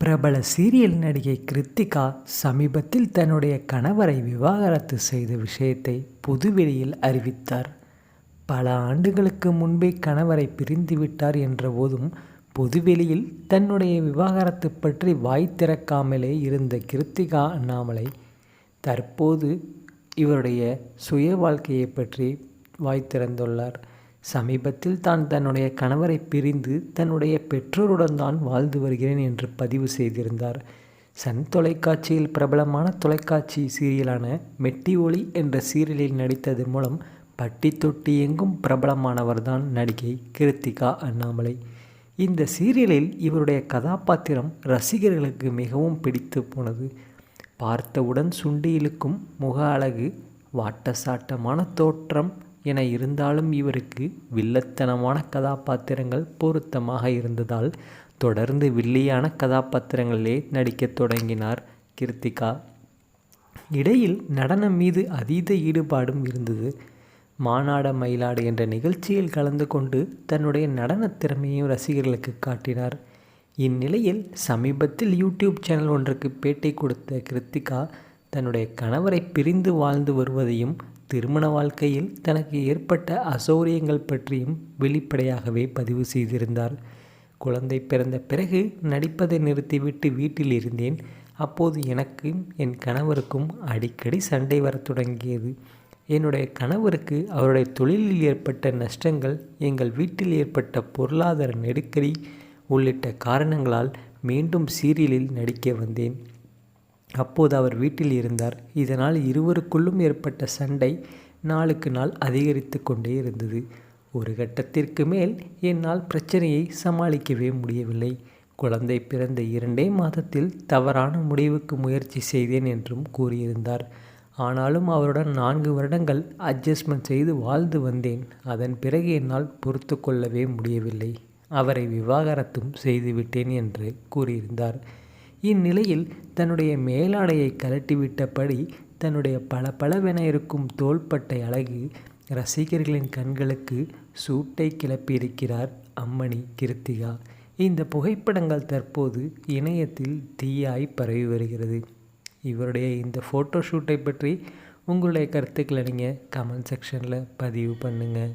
பிரபல சீரியல் நடிகை கிருத்திகா சமீபத்தில் தன்னுடைய கணவரை விவாகரத்து செய்த விஷயத்தை பொதுவெளியில் அறிவித்தார். பல ஆண்டுகளுக்கு முன்பே கணவரை பிரிந்துவிட்டார் என்ற போதும் பொதுவெளியில் தன்னுடைய விவாகரத்து பற்றி வாய் திறக்காமலே இருந்த கிருத்திகா அண்ணாமலை தற்போது இவருடைய சுய வாழ்க்கையை பற்றி வாய் திறந்துள்ளார். சமீபத்தில் தான் தன்னுடைய கணவரை பிரிந்து தன்னுடைய பெற்றோருடன் தான் வாழ்ந்து வருகிறேன் என்று பதிவு செய்திருந்தார். சன் தொலைக்காட்சியில் பிரபலமான தொலைக்காட்சி சீரியலான மெட்டி ஒளி என்ற சீரியலில் நடித்தது மூலம் பட்டி தொட்டி எங்கும் பிரபலமானவர்தான் நடிகை கிருத்திகா அண்ணாமலை. இந்த சீரியலில் இவருடைய கதாபாத்திரம் ரசிகர்களுக்கு மிகவும் பிடித்து போனது. பார்த்தவுடன் சுண்டியிலுக்கும் முக அழகு வாட்டசாட்டமான தோற்றம் என இருந்தாலும் இவருக்கு வில்லத்தனமான கதாபாத்திரங்கள் பொருத்தமாக இருந்ததால் தொடர்ந்து வில்லியான கதாபாத்திரங்களிலே நடிக்கத் தொடங்கினார் கிருத்திகா. இடையில் நடனம் மீது அதீத ஈடுபாடும் இருந்தது. மானாட மயிலாடு என்ற நிகழ்ச்சியில் கலந்து கொண்டு தன்னுடைய நடனத் திறமையும் ரசிகர்களுக்கு காட்டினார். இந்நிலையில் சமீபத்தில் யூடியூப் சேனல் ஒன்றுக்கு பேட்டி கொடுத்த கிருத்திகா தன்னுடைய கணவரை பிரிந்து வாழ்ந்து வருவதையும் திருமண வாழ்க்கையில் தனக்கு ஏற்பட்ட அசௌரியங்கள் பற்றியும் வெளிப்படையாகவே பதிவு செய்திருந்தார். குழந்தை பிறந்த பிறகு நடிப்பதை நிறுத்திவிட்டு வீட்டில் இருந்தேன். அப்போது எனக்கும் என் கணவருக்கும் அடிக்கடி சண்டை வரத் தொடங்கியது. என்னுடைய கணவருக்கு அவருடைய தொழிலில் ஏற்பட்ட நஷ்டங்கள் எங்கள் வீட்டில் ஏற்பட்ட பொருளாதார நெருக்கடி உள்ளிட்ட காரணங்களால் மீண்டும் சீரியலில் நடிக்க வந்தேன். அப்போது அவர் வீட்டில் இருந்தார். இதனால் இருவருக்குள்ளும் ஏற்பட்ட சண்டை நாளுக்கு நாள் அதிகரித்து கொண்டே இருந்தது. ஒரு கட்டத்திற்கு மேல் என்னால் பிரச்சனையை சமாளிக்கவே முடியவில்லை. குழந்தை பிறந்த இரண்டே மாதத்தில் தவறான முடிவுக்கு முயற்சி செய்தேன் என்றும் கூறியிருந்தார். ஆனாலும் அவருடன் நான்கு வருடங்கள் அட்ஜஸ்ட்மெண்ட் செய்து வாழ்ந்து வந்தேன். அதன் பிறகு என்னால் பொறுத்து கொள்ளவே முடியவில்லை. அவரை விவாகரத்தும் செய்துவிட்டேன் என்று கூறியிருந்தார். இந்நிலையில் தன்னுடைய மேலாடையை கலட்டிவிட்டபடி தன்னுடைய பல பலவென இருக்கும் தோள்பட்டை அழகு ரசிகர்களின் கண்களுக்கு சூட்டை கிளப்பியிருக்கிறார் அம்மணி கிருத்திகா. இந்த புகைப்படங்கள் தற்போது இணையத்தில் தீயாய் பரவி வருகிறது. இவருடைய இந்த ஃபோட்டோ ஷூட்டை பற்றி உங்களுடைய கருத்துக்களை நீங்கள் கமெண்ட் செக்ஷனில் பதிவு பண்ணுங்கள்